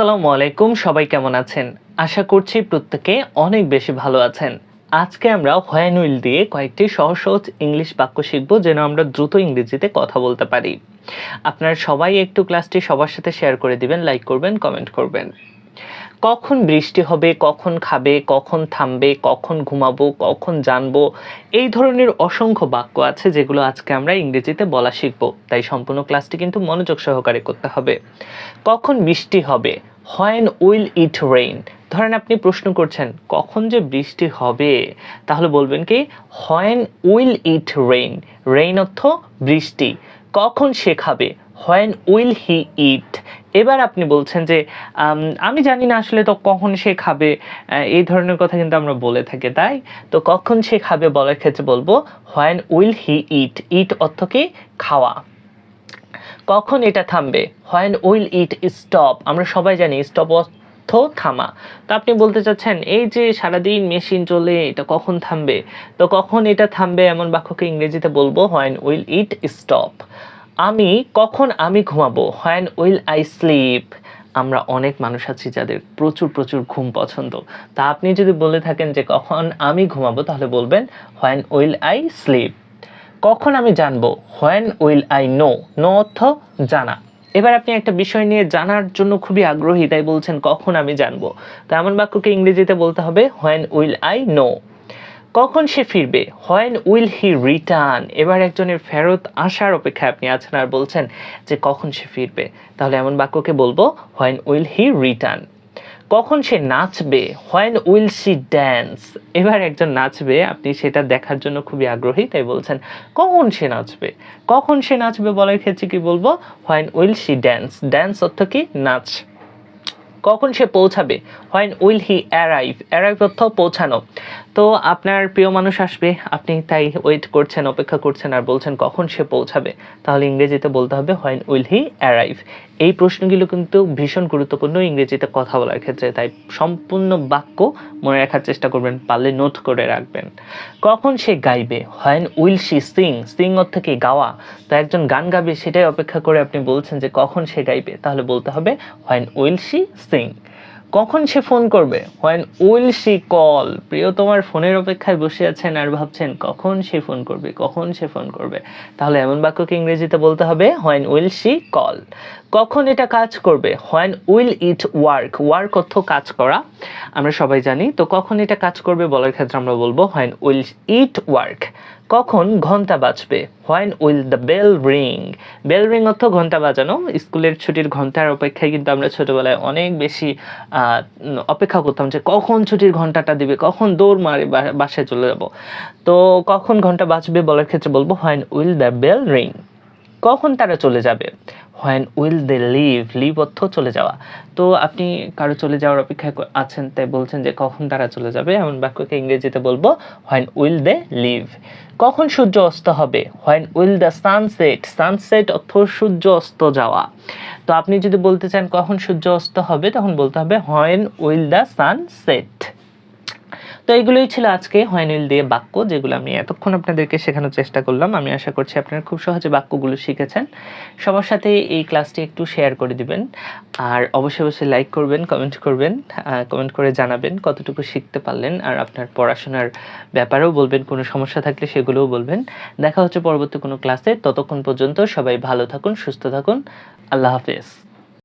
আসসালামু আলাইকুম, সবাই কেমন আছেন? আশা করছি প্রত্যেকে অনেক বেশি ভালো আছেন। আজকে আমরা হোয়ান উইল দিয়ে কয়েকটি সহজ সহজ ইংলিশ বাক্য শিখব যেন আমরা দ্রুত ইংরেজিতে কথা বলতে পারি। আপনারা সবাই একটু ক্লাসটি সবার সাথে শেয়ার করে দিবেন, লাইক করবেন, কমেন্ট করবেন। কখন বৃষ্টি হবে, কখন খাবে, কখন থামবে, কখন ঘুমাবো, কখন জানব, এই ধরনের অসংখ্য বাক্য আছে যেগুলো আজকে আমরা ইংরেজিতে বলা শিখব। তাই সম্পূর্ণ ক্লাসটি কিন্তু মনোযোগ সহকারে করতে হবে। কখন বৃষ্টি হবে হোয়েন উইল ইট রেইন ধরেন আপনি প্রশ্ন করছেন, কখন যে বৃষ্টি হবে? তাহলে বলবেন কি when will it rain rain অর্থ বৃষ্টি। কখন সে খাবে? হোয়েন উইল হি ইট এবার আপনি বলছেন যে আমি জানি না আসলে তো কখন সে খাবে এই ধরনের কথা কিন্তু আমরা বলে থাকি, তাই? তো কখন সে খাবে বলার ক্ষেত্রে বলব হোয়েন উইল হি ইট ইট অর্থ কি? খাওয়া। কখন এটা থামবে? হোয়েন উইল ইট স্টপ আমরা সবাই জানি স্টপ অর্থ থামা। তো আপনি বলতে চাচ্ছেন, এই যে সারাদিন মেশিন চলে, এটা কখন থামবে? তো কখন এটা থামবে এমন বাক্যকে ইংরেজিতে বলব হোয়েন উইল ইট স্টপ আমি, কখন আমি ঘুমাবো? হোয়েন উইল আই স্লিপ আমরা অনেক মানুষ আছি যাদের প্রচুর প্রচুর ঘুম পছন্দ। তা আপনি যদি বলে থাকেন যে কখন আমি ঘুমাবো, তাহলে বলবেন হোয়েন উইল আই স্লিপ কখন আমি জানব? When will I know know অর্থ জানা। এবার আপনি একটা বিষয় নিয়ে জানার জন্য খুবই আগ্রহী, তাই বলছেন কখন আমি জানব? তো এমন বাক্যকে ইংরেজিতে বলতে হবে হোয়েন উইল আই নো কখন সে ফিরবে? হোয়েন উইল হি রিটার্ন এবার একজনের ফেরত আসার অপেক্ষায় আপনি আছেন আর বলছেন যে কখন সে ফিরবে। তাহলে এমন বাক্যকে বলব হোয়েন উইল হি রিটার্ন কখন সে নাচবে? হোয়েন উইল সি ড্যান্স এবার একজন নাচবে, আপনি সেটা দেখার জন্য খুবই আগ্রহী, তাই বলছেন, কখন সে নাচবে? কখন সে নাচবে বলার ক্ষেত্রে কি বলব? When will she dance dance অর্থ কি? নাচ। কখন সে পৌঁছাবে? When will he arrive arrive অর্থ পৌঁছানো। তো আপনার প্রিয় মানুষ আসবে, আপনি তাই ওয়েট করছেন, অপেক্ষা করছেন আর বলছেন কখন সে পৌঁছাবে। তাহলে ইংরেজিতে বলতে হবে হোয়েন উইল হি অ্যারাইভ এই প্রশ্নগুলো কিন্তু ভীষণ গুরুত্বপূর্ণ ইংরেজিতে কথা বলার ক্ষেত্রে, তাই সম্পূর্ণ বাক্য মনে রাখার চেষ্টা করবেন, পারলে নোট করে রাখবেন। কখন সে গাইবে? When will she sing sing অর্থ কি গাওয়া? তো একজন গান গাবে, সেটাই অপেক্ষা করে আপনি বলছেন যে কখন সে গাইবে, তাহলে বলতে হবে হোয়েন উইল শি সিং কখন সে ফোন করবে? হোয়েন উইল সি কল প্রিয়, তোমার ফোনের অপেক্ষায় বসে আছেন আর ভাবছেন, কখন সে ফোন করবে? কখন সে ফোন করবে? তাহলে এমন বাক্যকে ইংরেজিতে বলতে হবে হোয়েন উইল সি কল কখন এটা কাজ করবে? When will it work work অর্থ কাজ করা। আমরা সবাই জানি, তো কখন এটা কাজ করবে বলার ক্ষেত্রে আমরা বলব হোয়েন উইল ইট ওয়ার্ক কখন ঘণ্টা বাজবে? When will the bell ring bell ring অর্থ ঘণ্টা বাজানো। স্কুলের ছুটির ঘণ্টার অপেক্ষায় কিন্তু আমরা ছোটোবেলায় অনেক বেশি অপেক্ষা করতাম যে কখন ছুটির ঘন্টাটা দিবে, কখন দৌড় মারে বাসায় চলে যাব। তো কখন ঘণ্টা বাজবে বলার ক্ষেত্রে বলব when will the bell ring কখন তারা চলে যাবে? When will they leave leave অর্থ চলে যাওয়া। তো আপনি কারও চলে যাওয়ার অপেক্ষায় আছেন তাই বলছেন যে কখন তারা চলে যাবে? এমন বাক্যকে ইংরেজিতে বলব হোয়েন উইল দে লিভ কখন সূর্য অস্ত হবে? When will the sunset sunset অর্থ সূর্য অস্ত যাওয়া। তো আপনি যদি বলতে চান কখন সূর্য অস্ত হবে, তখন বলতে হবে হোয়েন উইল দ্য সানসেট তো এগুলোই ছিল আজকে হয়নিল দিয়ে বাক্য, যেগুলো আমি এতক্ষণ আপনাদেরকে শেখানোর চেষ্টা করলাম। আমি আশা করছি আপনারা খুব সহজে বাক্যগুলো শিখেছেন। সবার সাথে এই ক্লাসটি একটু শেয়ার করে দিবেন। আর অবশ্যই অবশ্যই লাইক করবেন কমেন্ট করবেন কমেন্ট করে জানাবেন কতটুকু শিখতে পারলেন আর আপনার পড়াশোনার ব্যাপারেও বলবেন, কোনো সমস্যা থাকলে সেগুলোও বলবেন। দেখা হচ্ছে পরবর্তী কোনো ক্লাসে ততক্ষণ পর্যন্ত সবাই ভালো থাকুন, সুস্থ থাকুন। আল্লাহ হাফেজ।